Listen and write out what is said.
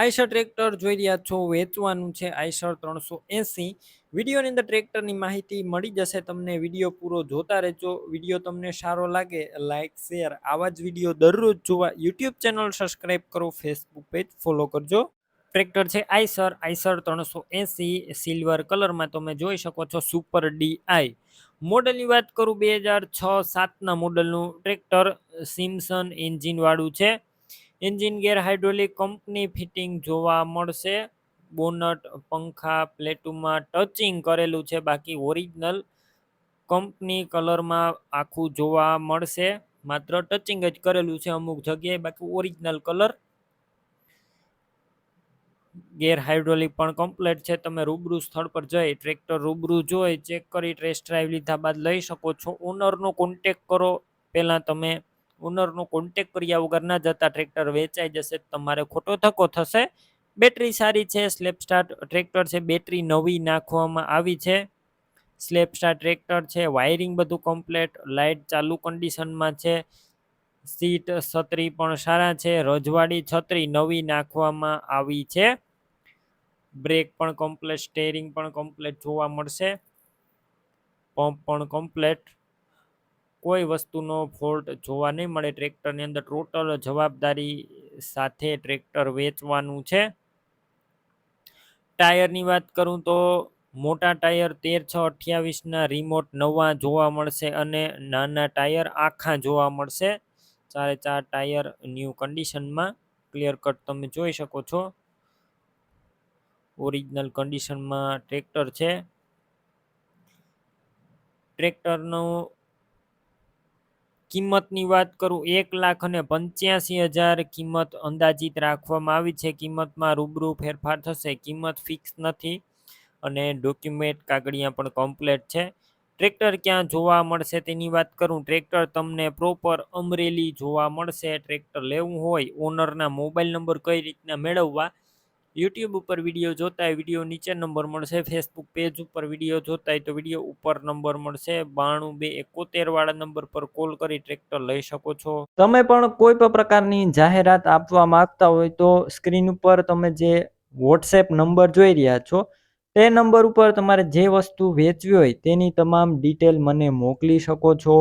Eicher tractor જોઈ રહ્યા છો, વેચવાનું છે આઈશર ત્રણસો એસી. વિડીયોની અંદર ટ્રેક્ટરની માહિતી મળી જશે, તમને વીડિયો પૂરો જોતા રહેજો. વીડિયો તમને સારો લાગે લાઇક શેર, આવા જ વીડિયો દરરોજ જોવા યુટ્યુબ ચેનલ સબસ્ક્રાઈબ કરો, ફેસબુક પેજ ફોલો કરજો. ટ્રેક્ટર છે આઈસર આઈસર ત્રણસો એસી, સિલ્વર કલરમાં તમે જોઈ શકો છો, સુપર ડી આઈ. મોડલની વાત કરું, બે હજાર છ સાતના મોડલનું ટ્રેક્ટર સિમસન એન્જિનવાળું છે. Engine gear hydraulic company fitting જોવા મળશે. બોનટ, પંખા, પ્લેટુમાં ટચિંગ કરેલું છે. બાકી ઓરિજિનલ કંપની કલરમાં આખું જોવા મળશે. માત્ર ટચિંગ જ કરેલું છે અમુક જગ્યાએ. બાકી ઓરિજિનલ કલર ગેર હાઇડ્રોલિક પણ કમ્પ્લેટ છે. તમે રૂબરૂ સ્થળ પર જઈ ટ્રેક્ટર રૂબરૂ જોઈ ચેક કરી, ટેસ્ટ ડ્રાઈવ લીધા બાદ લઈ શકો છો. ઓનરનો કોન્ટેક કરો. પહેલાં તમે ઓનરનો કોન્ટેક કર્યા વગર ના જતા ટ્રેક્ટર વેચાઈ જશે તમારે ખોટો ધક્કો થશે. બેટરી સારી છે સ્લેપ સ્ટાર્ટ ટ્રેક્ટર છે બેટરી નવી નાખવામાં આવી છે. સ્લેપ સ્ટાર ટ્રેક્ટર છે વાયરિંગ બધું કમ્પ્લેટ લાઇટ ચાલુ કન્ડિશનમાં છે. સીટ છત્રી પણ સારા છે, રજવાડી છત્રી નવી નાખવામાં આવી છે. બ્રેક પણ કમ્પ્લેટ સ્ટેરિંગ પણ કમ્પ્લેટ જોવા મળશે. પંપ પણ કમ્પ્લેટ કોઈ વસ્તુનો ફોલ્ટ જોવા નહીં મળે. ટ્રેક્ટરની અંદર ટોટલ જવાબદારી સાથે ટ્રેક્ટર વેચવાનું છે. ટાયરની વાત કરું તો મોટા ટાયર તેર છ અઠ્યાવીસના રિમોટ નવા જોવા મળશે અને નાના ટાયર આખા જોવા મળશે. ચારે ચાર ટાયર ન્યૂ કન્ડિશનમાં ક્લિયર કટ તમે જોઈ શકો છો. ઓરિજિનલ કન્ડિશનમાં ટ્રેક્ટર છે. ટ્રેક્ટરનું કિંમતની વાત કરું, એક લાખ અને પંચ્યાસી હજાર કિંમત અંદાજિત રાખવામાં આવી છે. કિંમતમાં રૂબરૂ ફેરફાર થશે. કિંમત ફિક્સ નથી અને ડોક્યુમેન્ટ કાગળિયા પણ કમ્પ્લેટ છે. ટ્રેક્ટર ક્યાં જોવા મળશે તેની વાત કરું. ટ્રેક્ટર તમને પ્રોપર અમરેલી જોવા મળશે. ટ્રેક્ટર લેવું હોય ઓનરના મોબાઈલ નંબર કઈ રીતના મેળવવા યુટ્યુબ ઉપર વીડિયો જોતા હોય વીડિયો નીચે નંબર મળશે. ફેસબુક પેજ ઉપર વીડિયો જોતા હોય તો વીડિયો ઉપર નંબર મળશે. બાણું બે એકોતેર વાળા નંબર પર કોલ કરી ટ્રેક્ટર લઈ શકો છો. તમે પણ કોઈ પણ પ્રકારની જાહેરાત આપવા માંગતા હોય તો સ્ક્રીન ઉપર તમે જે વોટ્સએપ નંબર જોઈ રહ્યા છો, તે નંબર ઉપર તમારે જે વસ્તુ વેચવી હોય તેની તમામ ડિટેલ મને મોકલી શકો છો.